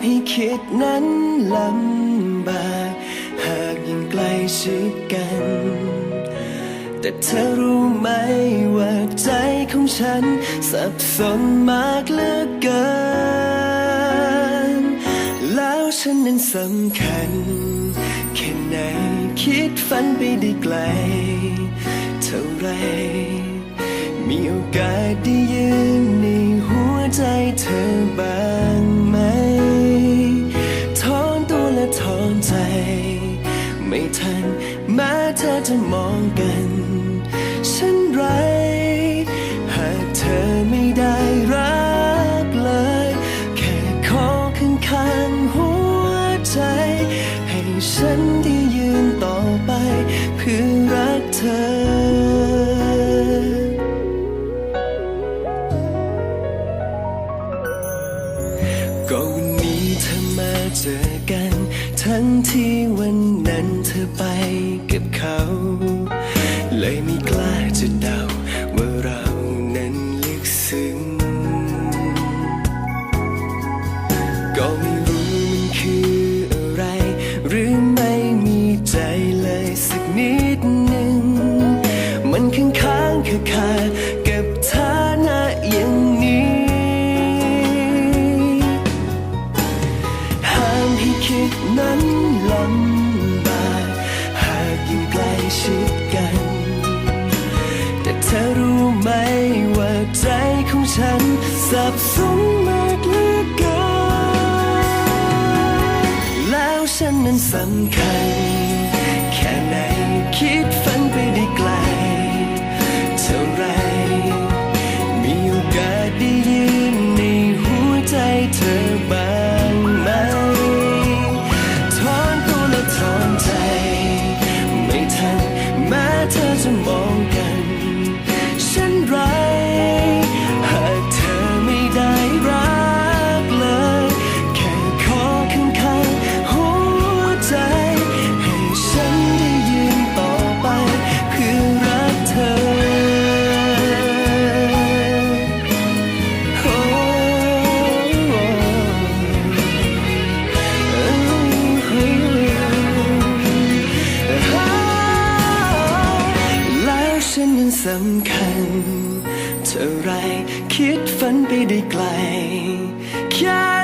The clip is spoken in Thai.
ห้ามให้คิดนั้นลำบาก หากยิ่งใกล้ชิดกัน แต่เธอรู้ไหมว่าใจของฉัน สับสนมากเหลือเกิน แล้วฉันนั้นสำคัญ แค่ไหนคิดฝันไปได้ไกล เท่าไร มีโอกาสได้ยืนในหัวใจเธอบ้าง ไม่ทันแม้เธอจะมองกัน ฉันไร หากเธอไม่ได้รักเลย แค่ขอข้างข้างหัวใจ ให้ฉันได้ยืนต่อไปเพื่อรักเธอก็วันนี้เธอมาเจอกัน ทั้งที่วันนั้นเธอไปกับเขา เลยไม่ ฉันสับสนมากเหลือเกินแล้วฉันนั้นสำคัญ แค่ไหนคิดฝัน สำคัญ เท่าไรคิดฝันไปได้ไกลแค่